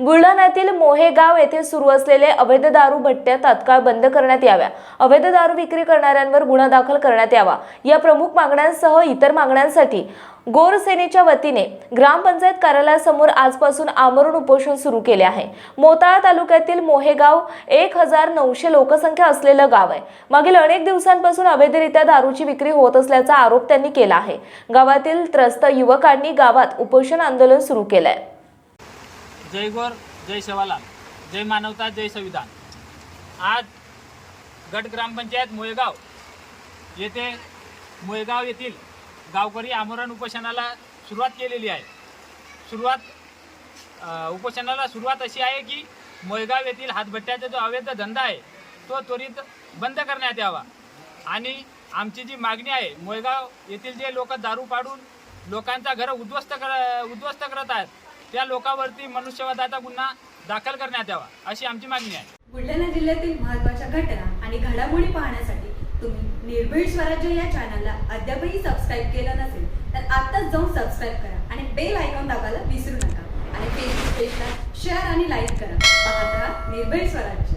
बुलढाण्यातील मोहेगाव येथे सुरू असलेले अवैध दारू भट्ट्या तात्काळ बंद करण्यात याव्या. अवैध दारू विक्री करणाऱ्यांवर गुन्हा दाखल करण्यात यावा. या प्रमुख मागण्यांसह इतर मागण्यांसाठी गोर सेनेच्या वतीने ग्रामपंचायत कार्यालयासमोर आजपासून आमरण उपोषण सुरू केले आहे. मोताळा तालुक्यातील मोहेगाव एक हजार नऊशे लोकसंख्या असलेलं गाव आहे. मागील अनेक दिवसांपासून अवैधरित्या दारूची विक्री होत असल्याचा आरोप त्यांनी केला आहे. गावातील त्रस्त युवकांनी गावात उपोषण आंदोलन सुरू केलं आहे जय गोर जय सेवालाल जय मानवता जय संविधान. आज गट ग्रामपंचायत मोयगाव येथे मोयगाव येथील गावकरी आमरण उपोषणाला सुरुवात केलेली आहे. सुरुवात उपोषणाला सुरुवात अशी आहे की मोयगाव येथील हातभट्ट्याचा जो अवैध धंदा आहे तो त्वरित बंद करण्यात यावा. आणि आमची जी मागणी आहे मोयगाव येथील जे लोक दारू पाडून लोकांचा घरं उद्ध्वस्त कर उद्ध्वस्त करत आहेत त्या लोकांवरती मनुष्यवधाचा गुन्हा दाखल करण्यात यावा अशी आमची मागणी आहे. बुलढाणा जिल्ह्यातील महत्त्वाच्या घटना आणि घडामोडी पाहण्यासाठी तुम्ही निर्भीड स्वराज्य या चॅनलला अद्यापही सबस्क्राईब केलं नसेल तर आत्ताच जाऊन सबस्क्राईब करा आणि बेल आयकॉन दाबायला विसरू नका. आणि फेसबुक पेजला शेअर आणि लाईक करा. पाहत राहा निर्भीड स्वराज्य.